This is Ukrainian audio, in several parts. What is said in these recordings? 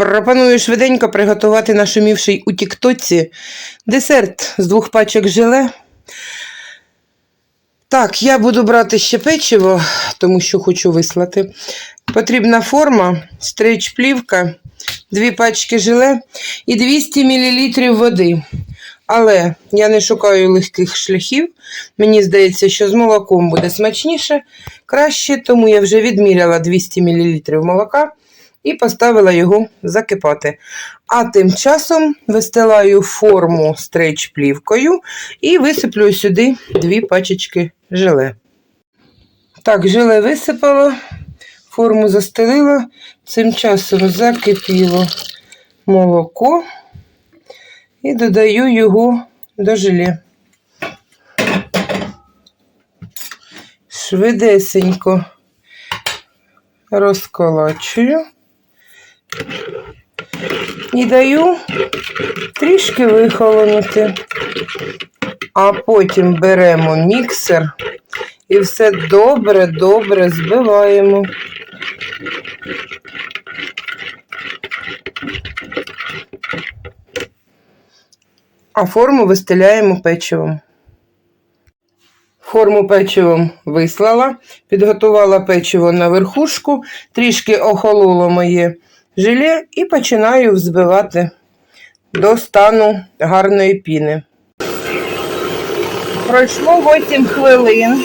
Пропоную швиденько приготувати нашумівший у тіктоці десерт з двох пачок желе. Так, я буду брати ще печиво, тому що хочу вислати. Потрібна форма, стрейч-плівка, дві пачки желе і 200 мл води. Але я не шукаю легких шляхів. Мені здається, що з молоком буде смачніше, краще, тому я вже відміряла 200 мл молока і поставила його закипати. А тим часом вистилаю форму стрейч-плівкою і висиплю сюди дві пачечки желе. Так, желе висипала, форму застелила, цим часом закипіло молоко і додаю його до желе. Швидесенько розколачую і даю трішки вихолонути, а потім беремо міксер і все добре-добре збиваємо. А форму вистеляємо печивом. Форму печивом вислала, підготувала печиво на верхушку, трішки охололо моє желе і починаю взбивати до стану гарної піни. Пройшло 8 хвилин,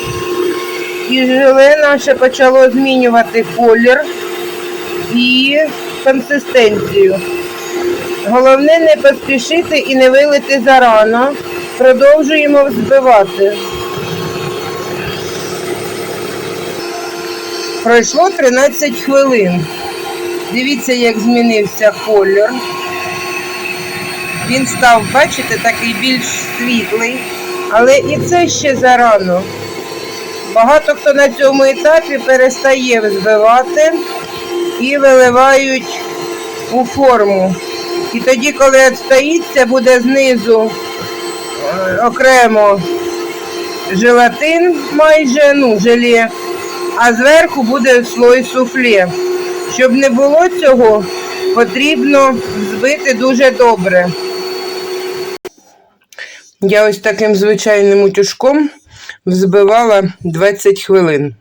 і желе наше почало змінювати колір і консистенцію. Головне не поспішити і не вилити зарано. Продовжуємо взбивати. Пройшло 13 хвилин. Дивіться, як змінився колір. Він став, бачите, такий більш світлий, але і це ще зарано. Багато хто на цьому етапі перестає взбивати і виливають у форму. І тоді, коли відстоїться, буде знизу е, окремо желатин майже, ну, желе, а зверху буде слой суфле. Щоб не було цього, потрібно взбити дуже добре. Я ось таким звичайним утюжком взбивала 20 хвилин.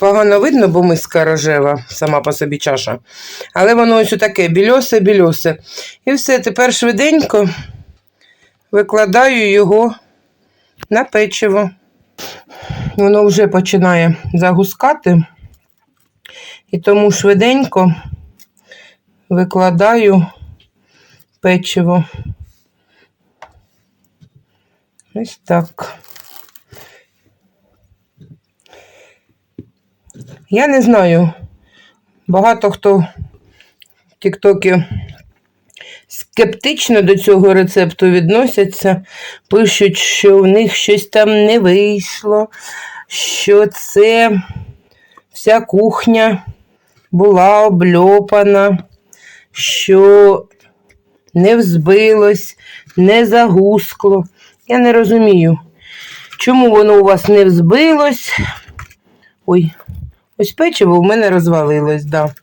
Погано видно, бо миска рожева, сама по собі чаша. Але воно ось таке більосе-більосе. І все, тепер швиденько викладаю його на печиво. Воно вже починає загускати. І тому швиденько викладаю печиво. Ось так. Я не знаю. Багато хто в Тіктокі скептично до цього рецепту відносяться, пишуть, що в них щось там не вийшло, що це вся кухня була обльопана, що не взбилось, не загускло. Я не розумію, чому воно у вас не взбилось. Ой, ось печиво в мене розвалилось, да.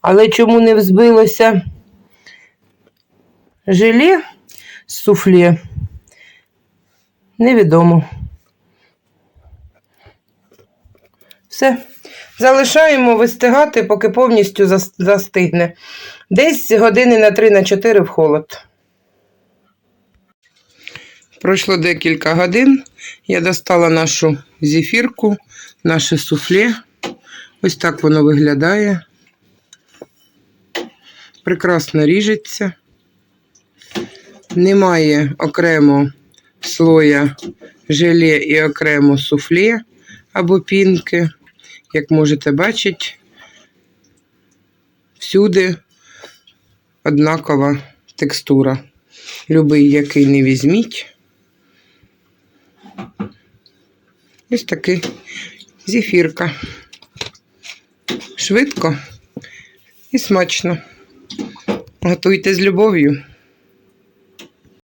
Але чому не взбилося желе з суфле, невідомо. Все. Залишаємо вистигати, поки повністю застигне. Десь години на 3-4 в холод. Пройшло декілька годин. Я достала нашу зефірку, наше суфле. Ось так воно виглядає. Прекрасно ріжеться. Немає окремо слоя желе і окремо суфле або пінки. Як можете бачити, всюди однакова текстура. Любий, який не візьміть. Ось такий зефірка. Швидко і смачно. Готуйте з любов'ю.